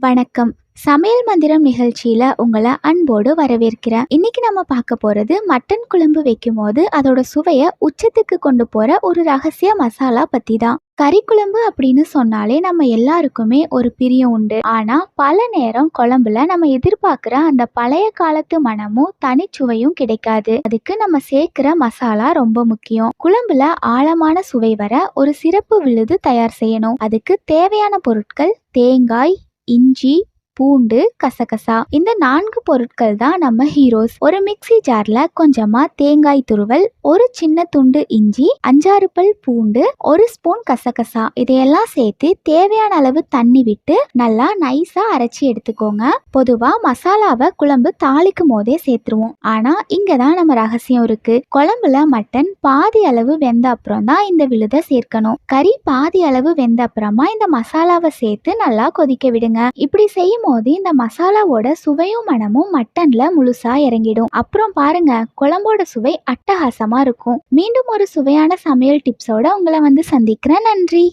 வணக்கம். சமையல் மந்திரம் நிகழ்ச்சியில உங்களை அன்போடு வரவேற்கிறேன். இன்னைக்கு நம்ம பார்க்க போறது மட்டன் குழம்பு வைக்கும் போது அதோட சுவைய உச்சத்துக்கு கொண்டு போற ஒரு ரகசிய மசாலா பத்தி தான் கறி குழம்பு அப்படின்னு சொன்னாலே நம்ம எல்லாருக்குமே ஒரு பிரியம் உண்டு. ஆனா பல நேரம் குழம்புல நம்ம எதிர்பார்க்கிற அந்த பழைய காலத்து மனமும் தனிச்சுவையும் கிடைக்காது. அதுக்கு நம்ம சேர்க்கிற மசாலா ரொம்ப முக்கியம். குழம்புல ஆழமான சுவை வர ஒரு சிறப்பு விழுது தயார் செய்யணும். அதுக்கு தேவையான பொருட்கள் தேங்காய் இஞ்சி பூண்டு கசகசா. இந்த நான்கு பொருட்கள் தான் நம்ம ஹீரோஸ் ஒரு மிக்ஸி ஜார்ல கொஞ்சமா தேங்காய் துருவல் ஒரு சின்ன துண்டு இஞ்சி அஞ்சாறு பல் பூண்டு ஒரு ஸ்பூன் கசகசா. இதையெல்லாம் சேர்த்து தேவையான அளவு தண்ணி விட்டு நல்லா நைஸா அரைச்சி எடுத்துக்கோங்க. பொதுவா மசாலாவை குழம்பு தாளிக்கும் போதே சேர்த்துருவோம். ஆனா இங்க தான் நம்ம ரகசியம் இருக்கு. குழம்புல மட்டன் பாதி அளவு வெந்த அப்புறம் தான் இந்த விழுதை சேர்க்கணும். கறி பாதி அளவு வெந்த அப்புறமா இந்த மசாலாவை சேர்த்து நல்லா கொதிக்க விடுங்க. இப்படி செய்யும் போது இந்த மசாலாவோட சுவையும் மனமும் மட்டன்ல முழுசா இறங்கிடும். அப்புறம் பாருங்க குழம்போட சுவை அட்டகாசமா இருக்கும். மீண்டும் ஒரு சுவையான சமையல் டிப்ஸோட உங்களை வந்து சந்திக்கிறேன். நன்றி.